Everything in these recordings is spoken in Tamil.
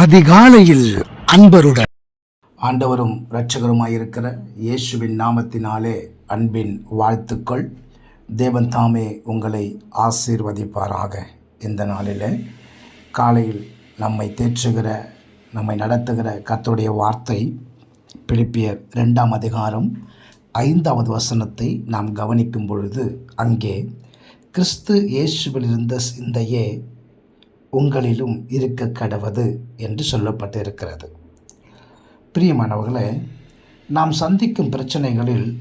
அதிகாலையில் அன்பருடன். ஆண்டவரும் இரட்சகருமாயிருக்கிற இயேசுவின் நாமத்தினாலே அன்பின் வாழ்த்துக்கள். தேவன் தாமே உங்களை ஆசீர்வதிப்பாராக இந்த நாளில். காலையில் நம்மை தேற்றுகிற நம்மை நடத்துகிற கத்தோடைய வார்த்தை பிலிப்பியர் ரெண்டாம் அதிகாரம் ஐந்தாவது வசனத்தை நாம் கவனிக்கும் பொழுது அங்கே கிறிஸ்து இயேசுவில் இருந்த சிந்தையே உங்களிலும் இருக்க கடவது என்று சொல்லப்பட்டு இருக்கிறது பிரியமானவர்களே நாம் சந்திக்கும் பிரச்சனைகளில்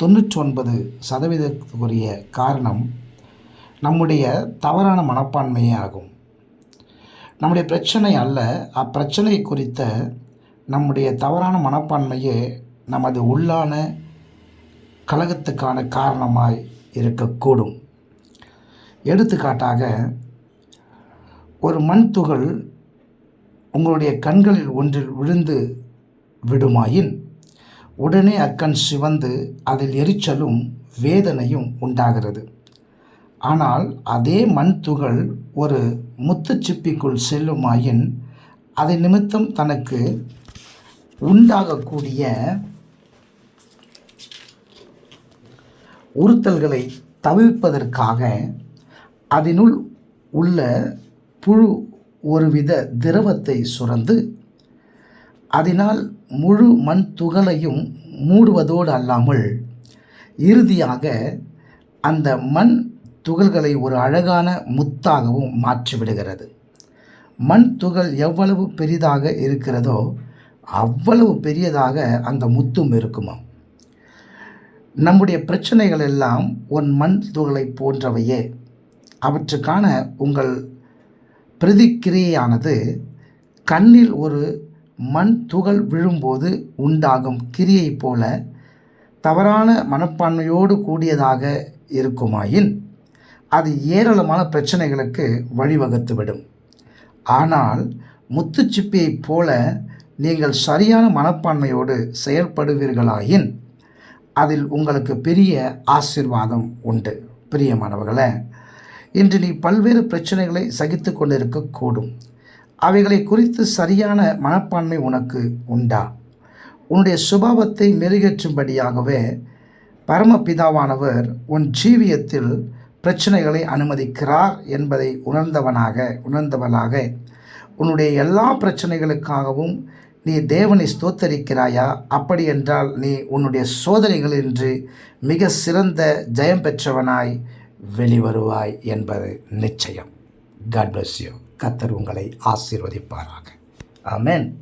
தொண்ணூற்றி ஒன்பது சதவீதத்துக்குரிய காரணம் நம்முடைய தவறான மனப்பான்மையே ஆகும். நம்முடைய பிரச்சனை அல்ல அப்பிரச்சனை குறித்த நம்முடைய தவறான மனப்பான்மையே நமது உள்ளான கழகத்துக்கான காரணமாய் இருக்கக்கூடும். எடுத்துக்காட்டாக ஒரு மண் துகள் உங்களுடைய கண்களில் ஒன்றில் விழுந்து விடுமாயின் உடனே அக்கண் சிவந்து அதில் எரிச்சலும் வேதனையும் உண்டாகிறது. ஆனால் அதே மண் துகள் ஒரு முத்துச்சிப்பிக்குள் செல்லுமாயின் அதை நிமித்தம் தனக்கு உண்டாகக்கூடிய உறுத்தல்களை தவிர்ப்பதற்காக அதனுள் உள்ள புழு ஒருவித திரவத்தை சுரந்து அதனால் முழு மண் துகளையும் மூடுவதோடு அல்லாமல் இறுதியாக அந்த மண் துகள்களை ஒரு அழகான முத்தாகவும் மாற்றிவிடுகிறது. மண் துகள் எவ்வளவு பெரிதாக இருக்கிறதோ அவ்வளவு பெரியதாக அந்த முத்தும் இருக்குமா நம்முடைய பிரச்சனைகள் எல்லாம் ஒன் மண் துகளை போன்றவையே. அவற்றுக்கான உங்கள் பிரதிக்கிரியையானது கண்ணில் ஒரு மண் துகள் விழும்போது உண்டாகும் கிரியை போல தவறான மனப்பான்மையோடு கூடியதாக இருக்குமாயின் அது ஏராளமான பிரச்சனைகளுக்கு வழிவகுத்துவிடும். ஆனால் முத்துச்சிப்பியைப் போல நீங்கள் சரியான மனப்பான்மையோடு செயல்படுவீர்களாயின் அதில் உங்களுக்கு பெரிய ஆசிர்வாதம் உண்டு. பிரியமானவர்களே இன்று நீ பல்வேறு பிரச்சனைகளை சகித்து கொண்டிருக்கக்கூடும். அவைகளை குறித்து சரியான மனப்பான்மை உனக்கு உண்டா? உன்னுடைய சுபாவத்தை மெருகேற்றும்படியாகவே பரமபிதாவானவர் உன் ஜீவியத்தில் பிரச்சனைகளை அனுமதிக்கிறார் என்பதை உணர்ந்தவனாக உணர்ந்தவனாக உன்னுடைய எல்லா பிரச்சனைகளுக்காகவும் நீ தேவனை ஸ்தோத்தரிக்கிறாயா? அப்படி என்றால் நீ உன்னுடைய சோதனைகள் என்று மிக சிறந்த ஜெயம் பெற்றவனாய் வெளிவருவாய் என்பது நிச்சயம். காட் பிளஸ் யூ கத்தர் உங்களை ஆசீர்வதிப்பாராக. ஆமேன்